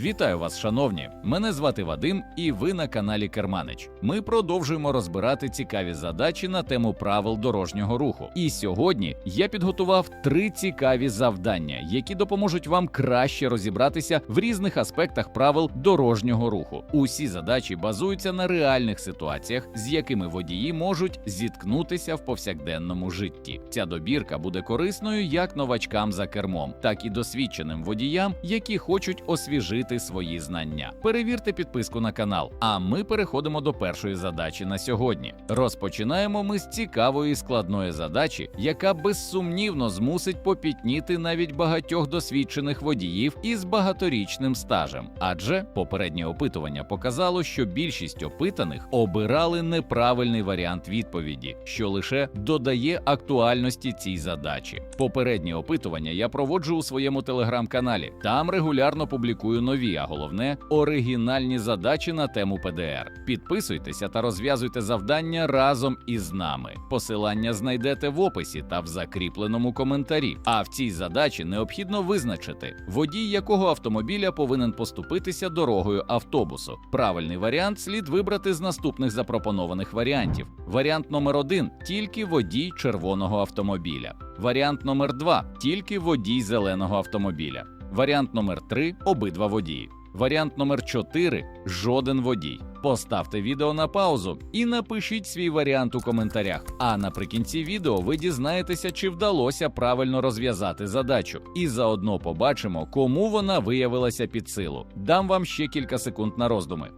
Вітаю вас, шановні! Мене звати Вадим, і ви на каналі Керманич. Ми продовжуємо розбирати цікаві задачі на тему правил дорожнього руху. І сьогодні я підготував три цікаві завдання, які допоможуть вам краще розібратися в різних аспектах правил дорожнього руху. Усі задачі базуються на реальних ситуаціях, з якими водії можуть зіткнутися в повсякденному житті. Ця добірка буде корисною як новачкам за кермом, так і досвідченим водіям, які хочуть освіжити свої знання. Перевірте підписку на канал. А ми переходимо до першої задачі на сьогодні. Розпочинаємо ми з цікавої складної задачі, яка безсумнівно змусить попітніти навіть багатьох досвідчених водіїв із багаторічним стажем. Адже попереднє опитування показало, що більшість опитаних обирали неправильний варіант відповіді, що лише додає актуальності цій задачі. Попереднє опитування я проводжу у своєму телеграм-каналі. Там регулярно публікую нові, а головне оригінальні задачі на тему ПДР. Підписуйтеся та розв'язуйте завдання разом із нами. Посилання знайдете в описі та в закріпленому коментарі. А в цій задачі необхідно визначити, водій якого автомобіля повинен поступитися дорогою автобусу. Правильний варіант слід вибрати з наступних запропонованих варіантів. Варіант номер один тільки водій червоного автомобіля. Варіант номер два тільки водій зеленого автомобіля. Варіант номер 3 обидва водії. Варіант номер 4 жоден водій. Поставте відео на паузу і напишіть свій варіант у коментарях. А наприкінці відео ви дізнаєтеся, чи вдалося правильно розв'язати задачу, і заодно побачимо, кому вона виявилася під силу. Дам вам ще кілька секунд на роздуми.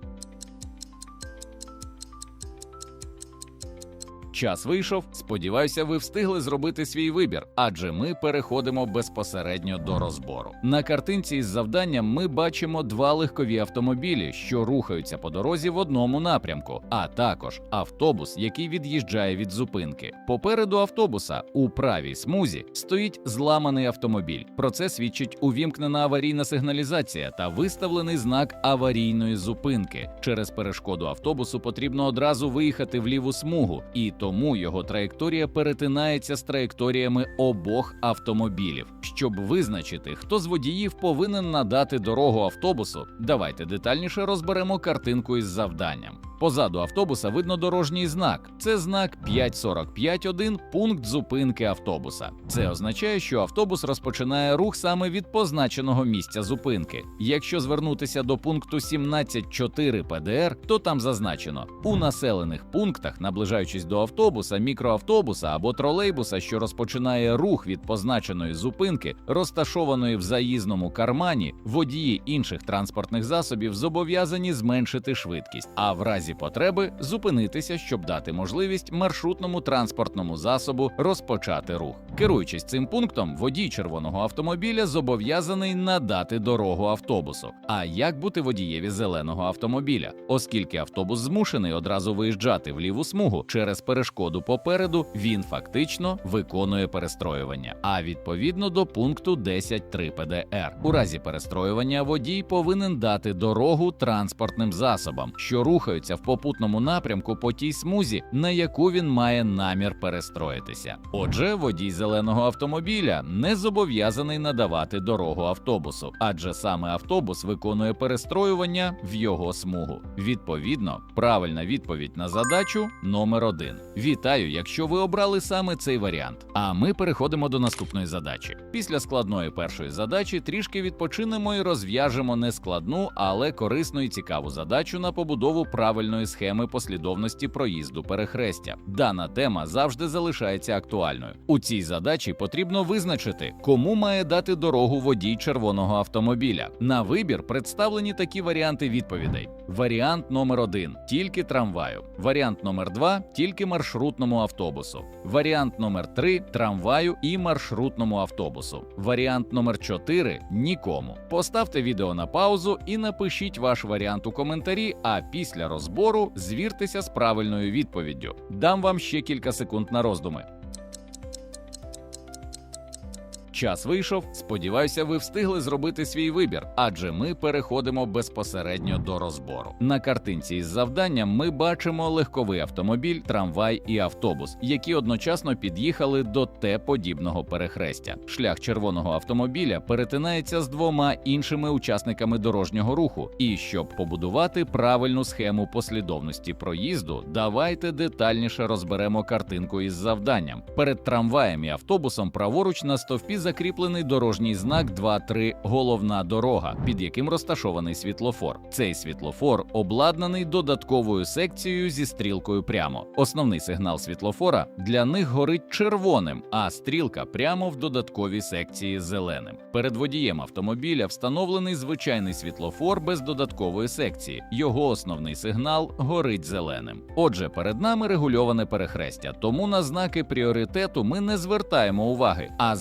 Час вийшов. Сподіваюся, ви встигли зробити свій вибір, адже ми переходимо безпосередньо до розбору. На картинці із завданням ми бачимо два легкові автомобілі, що рухаються по дорозі в одному напрямку, а також автобус, який від'їжджає від зупинки. Попереду автобуса у правій смузі стоїть зламаний автомобіль. Про це свідчить увімкнена аварійна сигналізація та виставлений знак аварійної зупинки. Через перешкоду автобусу потрібно одразу виїхати в ліву смугу і тому його траєкторія перетинається з траєкторіями обох автомобілів. Щоб визначити, хто з водіїв повинен надати дорогу автобусу, давайте детальніше розберемо картинку із завданням. Позаду автобуса видно дорожній знак. Це знак 545.1 пункт зупинки автобуса. Це означає, що автобус розпочинає рух саме від позначеного місця зупинки. Якщо звернутися до пункту 17.4 ПДР, то там зазначено у населених пунктах, наближаючись до автобуса, мікроавтобуса або тролейбуса, що розпочинає рух від позначеної зупинки, розташованої в заїзному кармані, водії інших транспортних засобів зобов'язані зменшити швидкість, а в разі потреби зупинитися, щоб дати можливість маршрутному транспортному засобу розпочати рух. Керуючись цим пунктом, водій червоного автомобіля зобов'язаний надати дорогу автобусу. А як бути водієві зеленого автомобіля, оскільки автобус змушений одразу виїжджати в ліву смугу через перешкоду попереду, він фактично виконує перестроювання. А відповідно до пункту 10.3 ПДР, у разі перестроювання водій повинен дати дорогу транспортним засобам, що рухаються в попутному напрямку по тій смузі, на яку він має намір перестроїтися. Отже, водій зеленого автомобіля не зобов'язаний надавати дорогу автобусу, адже саме автобус виконує перестроювання в його смугу. Відповідно, правильна відповідь на задачу номер один. Вітаю, якщо ви обрали саме цей варіант. А ми переходимо до наступної задачі. Після складної першої задачі трішки відпочинемо і розв'яжемо не складну, але корисну і цікаву задачу на побудову правильної схеми послідовності проїзду перехрестя. Дана тема завжди залишається актуальною. У цій задачі потрібно визначити, кому має дати дорогу водій червоного автомобіля. На вибір представлені такі варіанти відповідей: варіант номер один тільки трамваю, варіант номер два тільки маршрутному автобусу, варіант номер 3 трамваю і маршрутному автобусу, варіант номер 4 нікому. Поставте відео на паузу і напишіть ваш варіант у коментарі. А після розбору звіртеся з правильною відповіддю. Дам вам ще кілька секунд на роздуми. Час вийшов. Сподіваюся, ви встигли зробити свій вибір, адже ми переходимо безпосередньо до розбору. На картинці із завданням ми бачимо легковий автомобіль, трамвай і автобус, які одночасно під'їхали до Т-подібного перехрестя. Шлях червоного автомобіля перетинається з двома іншими учасниками дорожнього руху. І щоб побудувати правильну схему послідовності проїзду, давайте детальніше розберемо картинку із завданням. Перед трамваєм і автобусом праворуч на стовпі закріплений дорожній знак 2.3 головна дорога, під яким розташований світлофор. Цей світлофор обладнаний додатковою секцією зі стрілкою прямо. Основний сигнал світлофора для них горить червоним, а стрілка прямо в додатковій секції зеленим. Перед водієм автомобіля встановлений звичайний світлофор без додаткової секції. Його основний сигнал горить зеленим. Отже, перед нами регульоване перехрестя, тому на знаки пріоритету ми не звертаємо уваги, а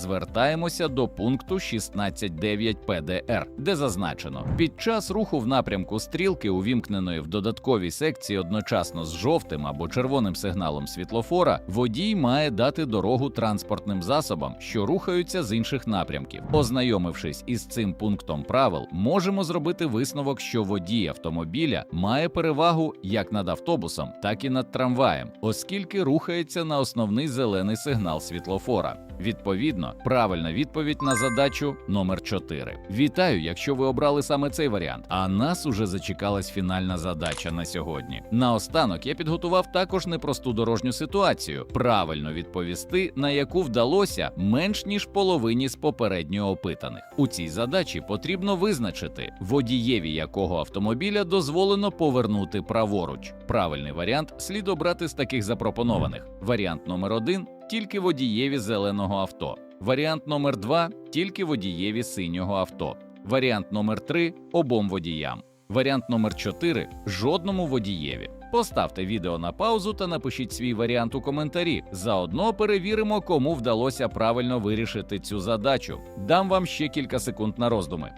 звертаємося до пункту 16.9 ПДР, де зазначено, під час руху в напрямку стрілки, увімкненої в додатковій секції одночасно з жовтим або червоним сигналом світлофора, водій має дати дорогу транспортним засобам, що рухаються з інших напрямків. Ознайомившись із цим пунктом правил, можемо зробити висновок, що водій автомобіля має перевагу як над автобусом, так і над трамваєм, оскільки рухається на основний зелений сигнал світлофора. Відповідно, правильна відповідь на задачу номер 4. Вітаю, якщо ви обрали саме цей варіант. А нас уже зачекалась фінальна задача на сьогодні. Наостанок я підготував також непросту дорожню ситуацію, правильно відповісти, на яку вдалося менш ніж половині з попередньо опитаних. У цій задачі потрібно визначити, водієві якого автомобіля дозволено повернути праворуч. Правильний варіант слід обрати з таких запропонованих. Варіант номер 1 тільки водієві зеленого авто. Варіант номер 2 тільки водієві синього авто. Варіант номер 3 обом водіям. Варіант номер 4 жодному водієві. Поставте відео на паузу та напишіть свій варіант у коментарі. Заодно перевіримо, кому вдалося правильно вирішити цю задачу. Дам вам ще кілька секунд на роздуми.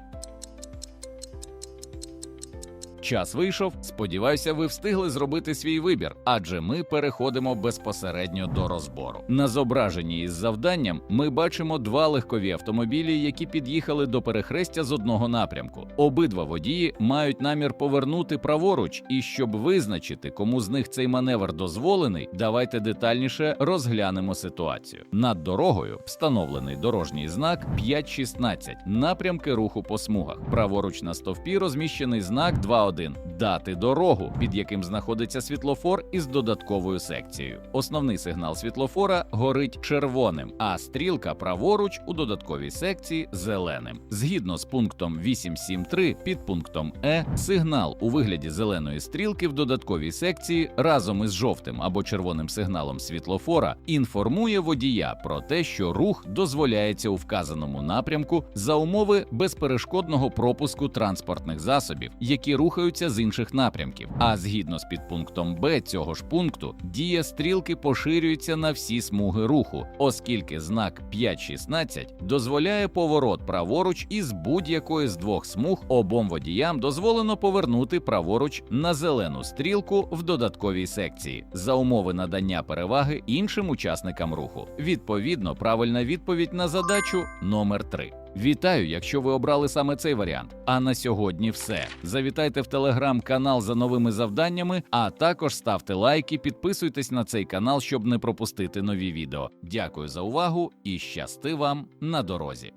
Час вийшов. Сподіваюся, ви встигли зробити свій вибір, адже ми переходимо безпосередньо до розбору. На зображенні із завданням ми бачимо два легкові автомобілі, які під'їхали до перехрестя з одного напрямку. Обидва водії мають намір повернути праворуч, і щоб визначити, кому з них цей маневр дозволений, давайте детальніше розглянемо ситуацію. Над дорогою встановлений дорожній знак 5.16, напрямки руху по смугах. Праворуч на стовпі розміщений знак 2.1 дати дорогу, під яким знаходиться світлофор із додатковою секцією. Основний сигнал світлофора горить червоним, а стрілка праворуч у додатковій секції зеленим. Згідно з пунктом 8.7.3 під пунктом Е, сигнал у вигляді зеленої стрілки в додатковій секції разом із жовтим або червоним сигналом світлофора інформує водія про те, що рух дозволяється у вказаному напрямку за умови безперешкодного пропуску транспортних засобів, які рухаються з інших напрямків. А згідно з підпунктом Б цього ж пункту, дія стрілки поширюється на всі смуги руху, оскільки знак 5.16 дозволяє поворот праворуч із будь-якої з двох смуг обом водіям дозволено повернути праворуч на зелену стрілку в додатковій секції за умови надання переваги іншим учасникам руху. Відповідно, правильна відповідь на задачу номер 3. Вітаю, якщо ви обрали саме цей варіант. А на сьогодні все. Завітайте в телеграм-канал за новими завданнями, а також ставте лайки, підписуйтесь на цей канал, щоб не пропустити нові відео. Дякую за увагу і щасти вам на дорозі.